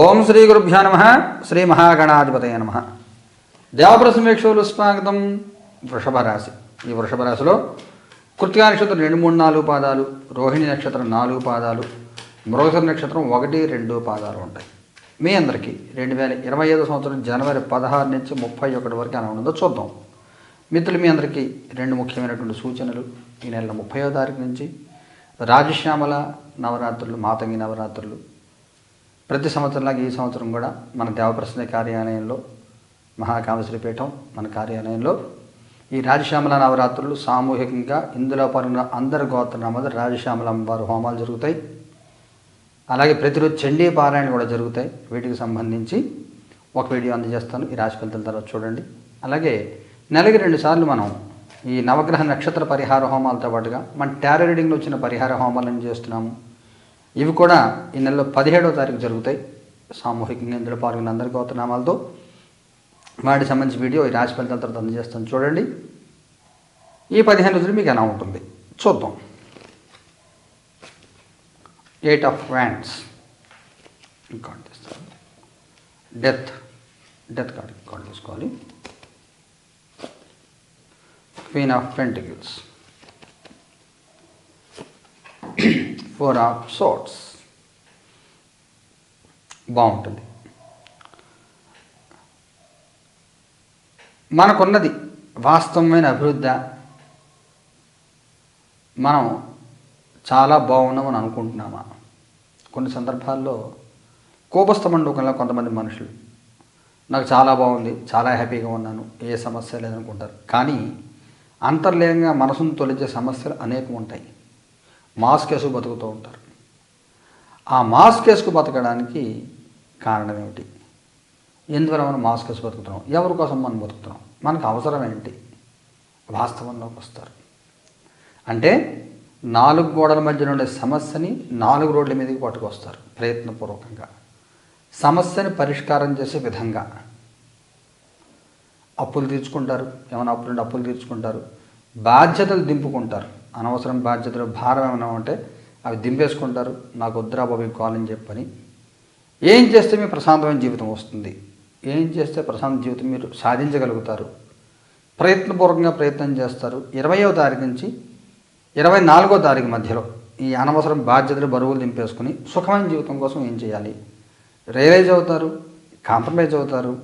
ఓం శ్రీ గురుభ్యో నమ. శ్రీ మహాగణాధిపతయ నమ. దేవప్రసమేక్షలు స్వాగతం. వృషభ రాశి. ఈ వృషభ రాశిలో కృతికా నక్షత్రం రెండు మూడు నాలుగు పాదాలు రోహిణి నక్షత్రం నాలుగు పాదాలు మృగసర నక్షత్రం ఒకటి రెండు పాదాలు ఉంటాయి. మీ అందరికీ రెండు వేల ఇరవై ఐదు సంవత్సరం జనవరి పదహారు నుంచి ముప్పై ఒకటి వరకు ఎలా ఉందో చూద్దాం. మిత్రులు మీ అందరికీ రెండు ముఖ్యమైనటువంటి సూచనలు. ఈ నెల ముప్పయో తారీఖు నుంచి రాజశ్యామల నవరాత్రులు మాతంగి నవరాత్రులు ప్రతి సంవత్సరంలాగా ఈ సంవత్సరం కూడా మన దేవప్రసన్న కార్యాలయంలో మహాకామశ్రీ పీఠం మన కార్యాలయంలో ఈ రాజశ్యామల నవరాత్రులు సామూహికంగా ఇందులో పాల్గొన్న అందరి గోత్రనామాలు రాజశ్యామల అమ్మవారు హోమాలు జరుగుతాయి. అలాగే ప్రతిరోజు చండీ పారాయణ కూడా జరుగుతాయి. వీటికి సంబంధించి ఒక వీడియో అందజేస్తాను. ఈ రాశి ఫలితాల తర్వాత చూడండి. అలాగే నెలకి రెండు సార్లు మనం ఈ నవగ్రహ నక్షత్ర పరిహార హోమాలతో పాటుగా మన టారో రీడింగ్లో వచ్చిన పరిహార హోమాలను చేస్తున్నాము. ఇవి కూడా ఈ నెలలో పదిహేడవ తారీఖు జరుగుతాయి. సామూహికంగా ఇందులో పాల్గొన్న అందరి గోత్రనామాలతో వాటికి సంబంధించి వీడియో ఈ రాశి ఫలితాల తర్వాత అందజేస్తాను. చూడండి. ఈ పదిహేను రోజులు మీకు ఎలా ఉంటుంది? చూద్దాం. ఎయిట్ ఆఫ్ వ్యాండ్స్ కార్డు తీస్తాను. డెత్ డెత్ కార్డు కార్డు తీసుకోవాలి. Queen of pentacles four of swords బాగుంటుంది. మనకున్నది వాస్తవమైన అభివృద్ధి. మనం చాలా బాగున్నామని అనుకుంటున్నామా? కొన్ని సందర్భాల్లో కోపస్థమండకంలో కొంతమంది మనుషులు నాకు చాలా బాగుంది చాలా హ్యాపీగా ఉన్నాను ఏ సమస్య లేదనుకుంటారు. కానీ అంతర్లీనంగా మనసును తొలిచే సమస్యలు అనేకం ఉంటాయి. మాస్క్ వేసుకు బతుకుతూ ఉంటారు. ఆ మాస్క్ వేసుకు బతకడానికి కారణం ఏమిటి ఎందువల్ల మనం మాస్క్ వేసి బతుకుతున్నాం? ఎవరి కోసం మనం బతుకుతున్నాం? మనకు అవసరం ఏంటి? వాస్తవంలోకి వస్తారు. అంటే నాలుగు గోడల మధ్య ఉండే సమస్యని నాలుగు రోడ్ల మీదకి పట్టుకొస్తారు ప్రయత్నపూర్వకంగా. సమస్యని పరిష్కారం చేసే విధంగా. అప్పులు తీర్చుకుంటారు. ఏమైనా అప్పులు అప్పులు తీర్చుకుంటారు. బాధ్యతలు దింపుకుంటారు. అనవసరం బాధ్యతలు భారం ఏమైనా ఉంటే అవి దింపేసుకుంటారు. నాకు వద్దురా బాబు కావాలని చెప్పని. ఏం చేస్తే మీ ప్రశాంతమైన జీవితం వస్తుంది? ఏం చేస్తే ప్రశాంత జీవితం మీరు సాధించగలుగుతారు? ప్రయత్నపూర్వకంగా ప్రయత్నం చేస్తారు. ఇరవయో తారీఖు నుంచి ఇరవై నాలుగో తారీఖు మధ్యలో ఈ అనవసరం బాధ్యతలు బరువులు దింపేసుకుని సుఖమైన జీవితం కోసం ఏం చేయాలి? రియలైజ్ అవుతారు కాంప్రమైజ్ అవుతారు.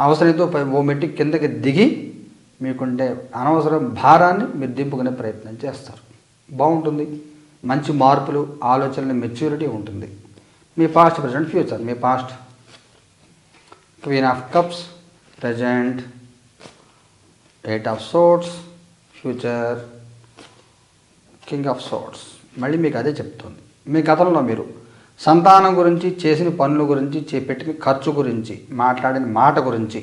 అవసరంతో పై ఓ మెట్టి కిందకి దిగి మీకుండే అనవసరం భారాన్ని మీరు దింపుకునే ప్రయత్నం చేస్తారు. బాగుంటుంది. మంచి మార్పులు ఆలోచనలు మెచ్యూరిటీ ఉంటుంది. మీ past present future me past queen of cups present eight of swords future king of swords మళ్ళీ మీకు అదే చెప్తుంది. మీ గతంలో మీరు సంతానం గురించి చేసిన పనుల గురించి చేపెట్టిన ఖర్చు గురించి మాట్లాడిన మాట గురించి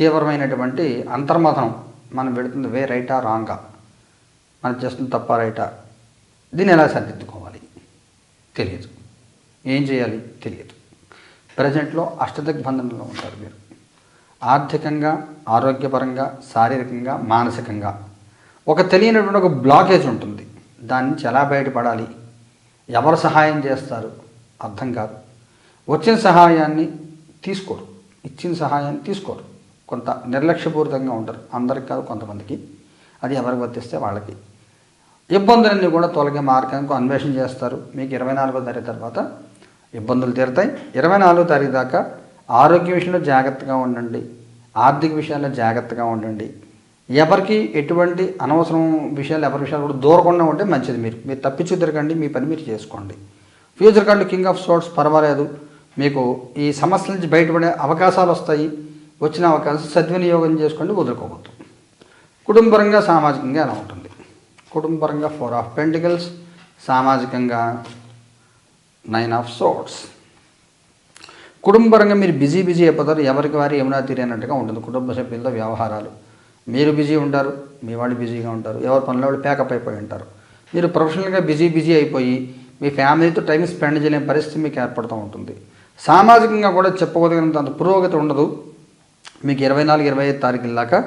తీవ్రమైనటువంటి అంతర్మథనం మనం పెడుతుంది వే రైటా రాంగా. మనం చేస్తుంది తప్ప రైటా? దీన్ని ఎలా సరిదిద్దుకోవాలి? తెలియదు. ఏం చేయాలి? తెలియదు. ప్రజెంట్లో అష్టదిగ్బంధనంలో ఉంటారు మీరు. ఆర్థికంగా ఆరోగ్యపరంగా శారీరకంగా మానసికంగా. ఒక తెలియనటువంటి ఒక బ్లాకేజ్ ఉంటుంది. దాని నుంచి ఎలా బయటపడాలి? ఎవరు సహాయం చేస్తారు? అర్థం కాదు. వచ్చిన సహాయాన్ని తీసుకోరు. ఇచ్చిన సహాయాన్ని తీసుకోరు. కొంత నిర్లక్ష్యపూరితంగా ఉంటారు. అందరికి కాదు కొంతమందికి. అది ఎవరికి వర్తిస్తే వాళ్ళకి. ఇబ్బందులన్నీ కూడా తొలగే మార్గానికి అన్వేషణ చేస్తారు. మీకు ఇరవై నాలుగో తారీఖు తర్వాత ఇబ్బందులు తీరుతాయి. ఇరవై నాలుగో తారీఖు దాకా ఆరోగ్య విషయంలో జాగ్రత్తగా ఉండండి. ఆర్థిక విషయాల్లో జాగ్రత్తగా ఉండండి. ఎవరికి ఎటువంటి అనవసరం విషయాలు ఎవరి విషయాలు కూడా దూరకుండా ఉంటే మంచిది మీరు. మీరు తప్పించి తిరగండి మీ పని మీరు చేసుకోండి. Future card king of swords పర్వాలేదు. మీకు ఈ సమస్యల నుంచి బయటపడే అవకాశాలు వస్తాయి. వచ్చిన అవకాశం సద్వినియోగం చేసుకోండి వదులుకోవద్దు. కుటుంబరంగా సామాజికంగా ఎలా ఉంటుంది? కుటుంబరంగా ఫోర్ ఆఫ్ పెంటికల్స్ సామాజికంగా నైన్ ఆఫ్ సోర్ట్స్ కుటుంబరంగా మీరు బిజీ బిజీ అయిపోతారు. ఎవరికి వారి ఏమైనా తీరేనట్టుగా ఉంటుంది. కుటుంబ సభ్యులతో వ్యవహారాలు. మీరు బిజీ ఉంటారు మీ వాళ్ళు బిజీగా ఉంటారు. ఎవరి పనుల వాళ్ళు ప్యాకప్ అయిపోయి ఉంటారు. మీరు ప్రొఫెషనల్గా బిజీ బిజీ అయిపోయి మీ ఫ్యామిలీతో టైం స్పెండ్ చేయలేని పరిస్థితి మీకు ఏర్పడుతూ ఉంటుంది. సామాజికంగా కూడా చెప్పుకోదగినంత అంత పురోగతి ఉండదు. మీకు ఇరవై నాలుగు ఇరవై ఐదు తారీఖుల దాకా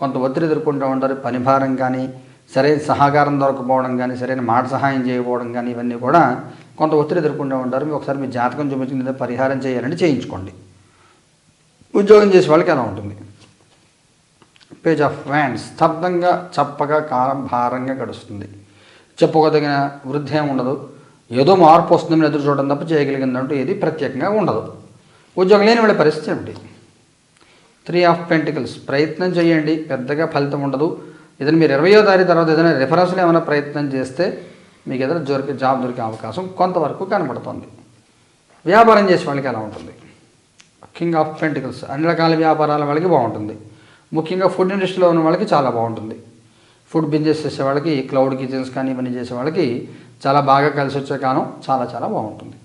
కొంత ఒత్తిడి ఎదుర్కొంటూ ఉంటారు. పని భారం కానీ సరైన సహకారం దొరకపోవడం కానీ సరైన మాట సహాయం చేయకపోవడం కానీ ఇవన్నీ కూడా కొంత ఒత్తిడి ఎదుర్కొంటూ ఉంటారు. మీరు ఒకసారి మీ జాతకం చూపించిన పరిహారం చేయాలంటే చేయించుకోండి. ఉద్యోగం చేసే వాళ్ళకి ఎలా ఉంటుంది. Page of wands. స్తబ్దంగా చప్పగా కాలం భారంగా గడుస్తుంది. చెప్పుకోదగిన వృద్ధి ఏమి ఉండదు. ఏదో మార్పు వస్తుందని ఎదురు చూడడం తప్ప చేయగలిగిందంటూ ఏది ప్రత్యేకంగా ఉండదు. ఉద్యోగం లేని వాళ్ళ పరిస్థితి ఏమిటి? త్రీ ఆఫ్ పెంటికల్స్ ప్రయత్నం చేయండి. పెద్దగా ఫలితం ఉండదు. ఏదైనా మీరు ఇరవయో తారీఖు తర్వాత ఏదైనా రిఫరెన్స్లో ఏమైనా ప్రయత్నం చేస్తే మీకు ఏదైనా దొరికే జాబ్ దొరికే అవకాశం కొంతవరకు కనబడుతుంది. వ్యాపారం చేసే వాళ్ళకి ఎలా ఉంటుంది? కింగ్ ఆఫ్ పెంటికల్స్ అన్ని రకాల వ్యాపారాల వాళ్ళకి బాగుంటుంది. ముఖ్యంగా ఫుడ్ ఇండస్ట్రీలో ఉన్న వాళ్ళకి చాలా బాగుంటుంది. ఫుడ్ బిజినెస్ చేసే వాళ్ళకి క్లౌడ్ కిచెన్స్ కానీ ఇవన్నీ చేసే వాళ్ళకి చాలా బాగా కలిసి వచ్చే కాలం చాలా చాలా బాగుంటుంది.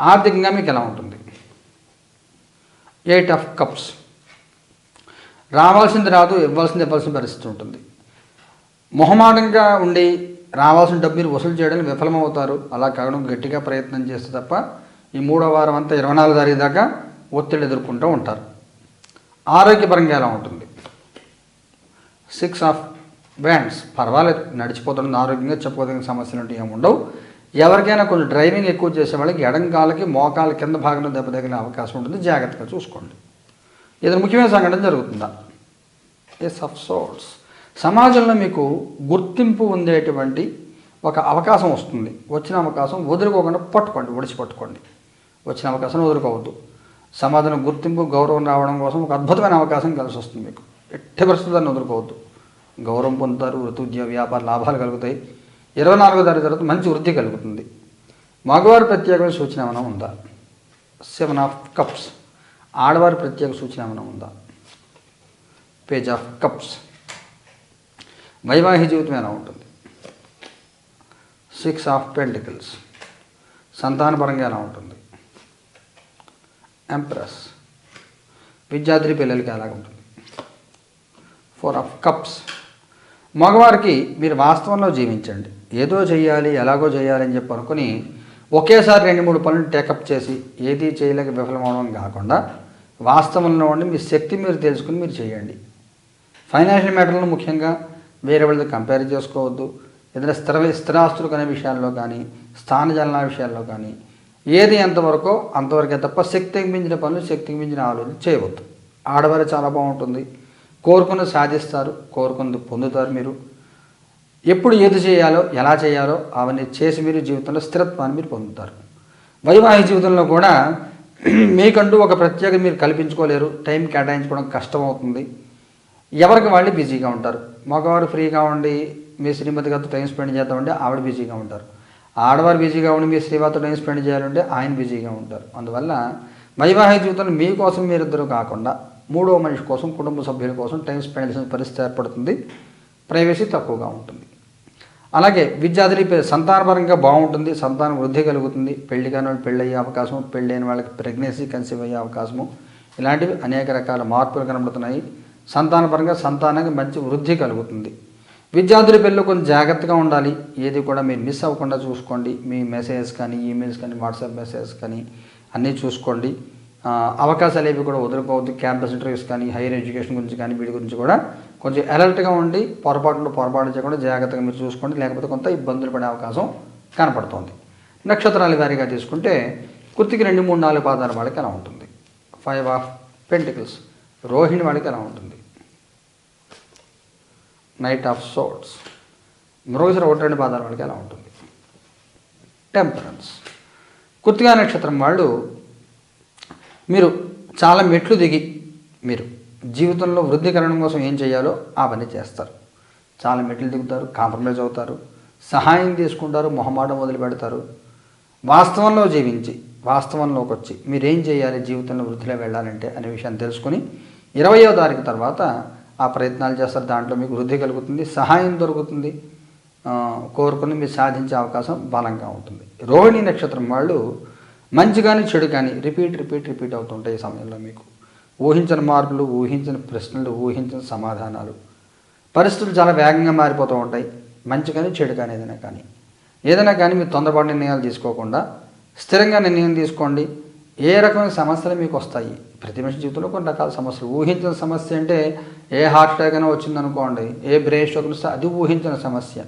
ఆర్థికంగా మీకు ఎలా ఉంటుంది? ఎయిట్ ఆఫ్ కప్స్ రావాల్సింది రాదు ఇవ్వాల్సింది ఇవ్వాల్సిన పరిస్థితి ఉంటుంది. మొహమాటంగా ఉండి రావాల్సిన డబ్బు మీరు వసూలు చేయడానికి విఫలమవుతారు. అలా కావడం గట్టిగా ప్రయత్నం చేస్తే తప్ప ఈ మూడో వారం అంతా ఇరవై నాలుగు తారీఖు దాకా ఒత్తిడి ఎదుర్కొంటూ ఉంటారు. ఆరోగ్యపరంగా ఎలా ఉంటుంది? సిక్స్ ఆఫ్ బ్యాండ్స్ పర్వాలేదు నడిచిపోతుంది ఆరోగ్యంగా చెప్పుకోదగిన సమస్యలు అంటే ఏమి ఉండవు. ఎవరికైనా కొంచెం డ్రైవింగ్ ఎక్కువ చేసే వాళ్ళకి ఎడంకాలకి మోకాలు మోకాల కింద భాగంలో దెబ్బతగిలే అవకాశం ఉంటుంది. జాగ్రత్తగా చూసుకోండి. ఏదైనా ముఖ్యమైన సంఘటన జరుగుతుందా? ఎస్ ఆఫ్ సోర్స్ సమాజంలో మీకు గుర్తింపు ఉండేటువంటి ఒక అవకాశం వస్తుంది. వచ్చిన అవకాశం వదులుకోకుండా పట్టుకోండి ఒడిచి పట్టుకోండి వచ్చిన అవకాశం వదులుకోవద్దు. సమాజంలో గుర్తింపు గౌరవం రావడం కోసం ఒక అద్భుతమైన అవకాశం కలిసి వస్తుంది మీకు. ఎట్టి పరిస్థితులను వదులుకోవద్దు. గౌరవం పొందుతారు వృత్తి ఉద్యోగ వ్యాపార లాభాలు కలుగుతాయి. ఇరవై నాలుగో తారీఖు తర్వాత మంచి వృద్ధి కలుగుతుంది. మగవారు ప్రత్యేకమైన సూచన ఏమైనా ఉందా? సెవెన్ ఆఫ్ కప్స్ ఆడవారి ప్రత్యేక సూచన ఏమైనా ఉందా? పేజ్ ఆఫ్ కప్స్ వైవాహిక జీవితం ఎలా ఉంటుంది? సిక్స్ ఆఫ్ పెంటికల్స్ సంతానపరంగా ఎలా ఉంటుంది? ఎంప్రెస్ విద్యార్థి పిల్లలకి ఎలా ఉంటుంది? ఫోర్ ఆఫ్ కప్స్ మగవారికి మీరు వాస్తవంలో జీవించండి. ఏదో చేయాలి ఎలాగో చేయాలి అని చెప్పి అనుకుని ఒకేసారి రెండు మూడు పనులు టేకప్ చేసి ఏది చేయలేక విఫలమవడం కాకుండా వాస్తవంలో ఉండి మీ శక్తి మీరు తెలుసుకుని మీరు చేయండి. ఫైనాన్షియల్ మ్యాటర్లో ముఖ్యంగా వేరే వాళ్ళతో కంపేర్ చేసుకోవద్దు. ఏదైనా స్థిర స్థిరాస్తులు అనే విషయాల్లో కానీ స్థానజలన విషయాల్లో కానీ ఏది ఎంతవరకో అంతవరకే తప్ప శక్తికి మించిన పనులు శక్తికి మించిన ఆలోచన చేయవద్దు. ఆడవారు చాలా బాగుంటుంది. కోరుకుని సాధిస్తారు కోరుకుని పొందుతారు మీరు. ఎప్పుడు ఏది చేయాలో ఎలా చేయాలో అవన్నీ చేసి మీరు జీవితంలో స్థిరత్వాన్ని మీరు పొందుతారు. వైవాహిక జీవితంలో కూడా మీకంటూ ఒక ప్రత్యేక మీరు కల్పించుకోలేరు. టైం కేటాయించుకోవడం కష్టమవుతుంది. ఎవరికి వాళ్ళు బిజీగా ఉంటారు. మగవారు ఫ్రీగా ఉండి మీ శ్రీమతి గారితో టైం స్పెండ్ చేద్దామంటే ఆవిడ బిజీగా ఉంటారు. ఆడవారు బిజీగా ఉండి మీ శ్రీవారితో టైం స్పెండ్ చేయాలంటే ఆయన బిజీగా ఉంటారు. అందువల్ల వైవాహిక జీవితంలో మీకోసం మీరిద్దరు కాకుండా మూడో మనిషి కోసం కుటుంబ సభ్యుల కోసం టైం స్పెండ్ చేసిన పరిస్థితి ఏర్పడుతుంది. ప్రైవసీ తక్కువగా ఉంటుంది. అలాగే విద్యార్థులు పే- సంతానపరంగా బాగుంటుంది. సంతానం వృద్ధి కలుగుతుంది. పెళ్ళి కాని వాళ్ళు పెళ్ళి అయ్యే అవకాశం పెళ్ళైన వాళ్ళకి ప్రెగ్నెన్సీ కన్సీవ్ అయ్యే అవకాశము ఇలాంటివి అనేక రకాల మార్పులు కనబడుతున్నాయి. సంతానపరంగా సంతానానికి మంచి వృద్ధి కలుగుతుంది. విద్యార్థుల పెళ్ళి కొంచెం జాగ్రత్తగా ఉండాలి. ఏది కూడా మీరు మిస్ అవ్వకుండా చూసుకోండి. మీ మెసేజెస్ కానీ ఈమెయిల్స్ కానీ వాట్సాప్ మెసేజెస్ కానీ అన్నీ చూసుకోండి. అవకాశాలు ఏవి కూడా వదులుకోవద్దు. క్యాంపస్ ఇంటర్వ్యూస్ కానీ హైయర్ ఎడ్యుకేషన్ గురించి కానీ వీటి గురించి కూడా కొంచెం అలర్ట్గా ఉండి పొరపాట్లు పొరపాటు చేయకుండా జాగ్రత్తగా మీరు చూసుకోండి. లేకపోతే కొంత ఇబ్బందులు పడే అవకాశం కనపడుతుంది. నక్షత్రాల వారీగా తీసుకుంటే కుర్తికి రెండు మూడు నాలుగు పాదాల వాళ్ళకి ఎలా ఉంటుంది. ఫైవ్ ఆఫ్ పెంటికల్స్ రోహిణి వాళ్ళకి ఎలా ఉంటుంది. నైట్ ఆఫ్ సోట్స్ మృగశిర ఒకటి రెండు పాదాల వాళ్ళకి ఎలా ఉంటుంది. టెంపరెన్స్ కుర్తిగా నక్షత్రం వాళ్ళు మీరు చాలా మెట్లు దిగి మీరు జీవితంలో వృద్ధికరణం కోసం ఏం చేయాలో అవన్నీ చేస్తారు. చాలా మెట్లు దిగుతారు కాంప్రమైజ్ అవుతారు సహాయం తీసుకుంటారు మొహమాటం వదిలి పెడతారు. వాస్తవంలో జీవించి వాస్తవంలోకి వచ్చి మీరేం చేయాలి జీవితంలో వృద్ధిలో వెళ్ళాలంటే అనే విషయాన్ని తెలుసుకుని ఇరవయో తారీఖు తర్వాత ఆ ప్రయత్నాలు చేస్తారు. దాంట్లో మీకు వృద్ధి కలుగుతుంది సహాయం దొరుకుతుంది. కోరుకుని మీరు సాధించే అవకాశం బలంగా ఉంటుంది. రోహిణి నక్షత్రం వాళ్ళు మంచి కానీ చెడు కానీ రిపీట్ రిపీట్ రిపీట్ అవుతుంటాయి ఈ సమయంలో మీకు. ఊహించిన మార్పులు ఊహించిన ప్రశ్నలు ఊహించిన సమాధానాలు. పరిస్థితులు చాలా వేగంగా మారిపోతూ ఉంటాయి. మంచి కానీ చెడు కానీ ఏదైనా కానీ. ఏదైనా కానీ మీరు తొందరపాటు నిర్ణయాలు తీసుకోకుండా స్థిరంగా నిర్ణయం తీసుకోండి. ఏ రకమైన సమస్యలు మీకు వస్తాయి? ప్రతి మనిషి జీవితంలో కొన్ని రకాల సమస్యలు. ఊహించిన సమస్య అంటే ఏ హార్ట్ అటాక్ అయినా వచ్చిందనుకోండి ఏ బ్రెయిన్ స్ట్రోక్ అది ఊహించిన సమస్య.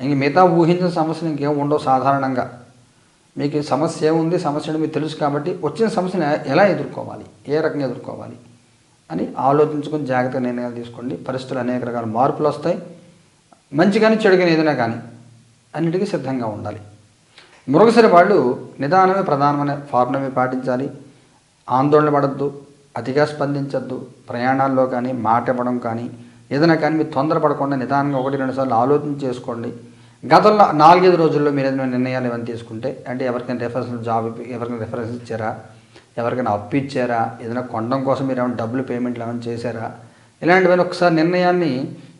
ఇంక మిగతా ఊహించిన సమస్యలు ఇంకేం ఉండవు సాధారణంగా. మీకు సమస్య ఏముంది సమస్యను మీకు తెలుసు కాబట్టి వచ్చిన సమస్యను ఎలా ఎదుర్కోవాలి ఏ రకంగా ఎదుర్కోవాలి అని ఆలోచించుకొని జాగ్రత్తగా నిర్ణయాలు తీసుకోండి. పరిస్థితులు అనేక రకాల మార్పులు వస్తాయి. మంచి కానీ చెడు కానీ ఏదైనా కానీ అన్నిటికీ సిద్ధంగా ఉండాలి. మృగశిర వాళ్ళు నిదానమే ప్రధానమైన ఫార్ములమే పాటించాలి. ఆందోళన పడద్దు అతిగా స్పందించద్దు. ప్రయాణాల్లో కానీ మాట ఇవ్వడం కానీ ఏదైనా కానీ మీరు తొందరపడకుండా నిదానంగా ఒకటి రెండు సార్లు ఆలోచన చేసుకోండి. గతంలో నాలుగైదు రోజుల్లో మీరు ఏదైనా నిర్ణయాలు ఏమైనా తీసుకుంటే అంటే ఎవరికైనా రెఫరెన్స్ జాబ్ ఎవరికైనా రెఫరెన్స్ ఇచ్చారా? ఎవరికైనా అప్పు ఇచ్చారా? ఏదైనా కొనడం కోసం మీరు ఏమైనా డబ్బులు పేమెంట్లు ఏమైనా చేశారా? ఇలాంటివన్నీ ఒకసారి నిర్ణయాన్ని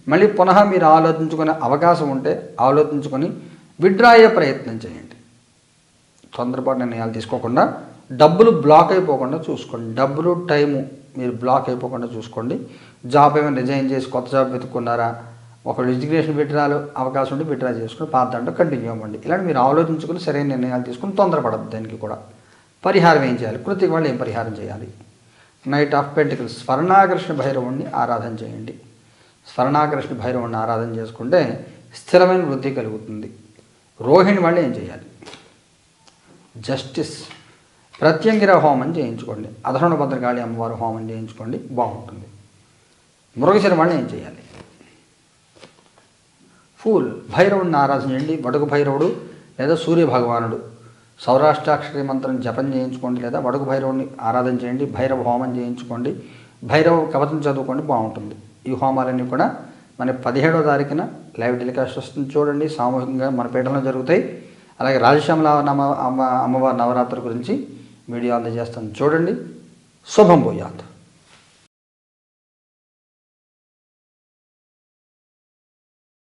మళ్ళీ పునః మీరు ఆలోచించుకునే అవకాశం ఉంటే ఆలోచించుకొని విడ్డ్రా అయ్యే ప్రయత్నం చేయండి. తొందరపాటు నిర్ణయాలు తీసుకోకుండా డబ్బులు బ్లాక్ అయిపోకుండా చూసుకోండి. డబ్బులు టైము మీరు బ్లాక్ అయిపోకుండా చూసుకోండి. జాబ్ ఏమైనా రిజైన్ చేసి కొత్త జాబ్ వెతుక్కున్నారా? ఒక రిజిగ్నేషన్ విడ్రాలు అవకాశం ఉంటే విడ్రా చేసుకుని పాత దాంట్లో కంటిన్యూ అవ్వండి. ఇలాంటి మీరు ఆలోచించుకుని సరైన నిర్ణయాలు తీసుకుని తొందరపడద్దు దానికి కూడా. పరిహారం ఏం చేయాలి? కృతికి వాళ్ళు ఏం పరిహారం చేయాలి? నైట్ ఆఫ్ పెంటికల్స్ స్వర్ణాకర్షణ భైరవుణ్ణి ఆరాధన చేయండి. స్వర్ణాకర్షణ భైరవుణ్ణి ఆరాధన చేసుకుంటే స్థిరమైన వృద్ధి కలుగుతుంది. రోహిణి వాళ్ళు ఏం చేయాలి? జస్టిస్ ప్రత్యంగిర హోమం చేయించుకోండి. అధర్ణ భద్రకాళి అమ్మవారి హోమం చేయించుకోండి. బాగుంటుంది. మృగశిర వాళ్ళు ఏం చేయాలి? ఫూల్ భైరవుడిని ఆరాధన చేయండి వడుగు భైరవుడు లేదా సూర్య భగవానుడు సౌరాష్ట్రాక్షరి మంత్రం జపం చేయించుకోండి లేదా వడుగు భైరవుడిని ఆరాధన చేయండి భైరవ హోమం చేయించుకోండి భైరవ కవచం చదువుకోండి బాగుంటుంది. ఈ హోమాలన్నీ కూడా మన పదిహేడవ తారీఖున లైవ్ టెలికాస్ట్ వస్తుంది. చూడండి సామూహికంగా మన పీఠంలో జరుగుతాయి. అలాగే రాజశ్యామల నమ అమ్మ అమ్మవారి నవరాత్రి గురించి వీడియో అందజేస్తాను. చూడండి శుభం పోయాత్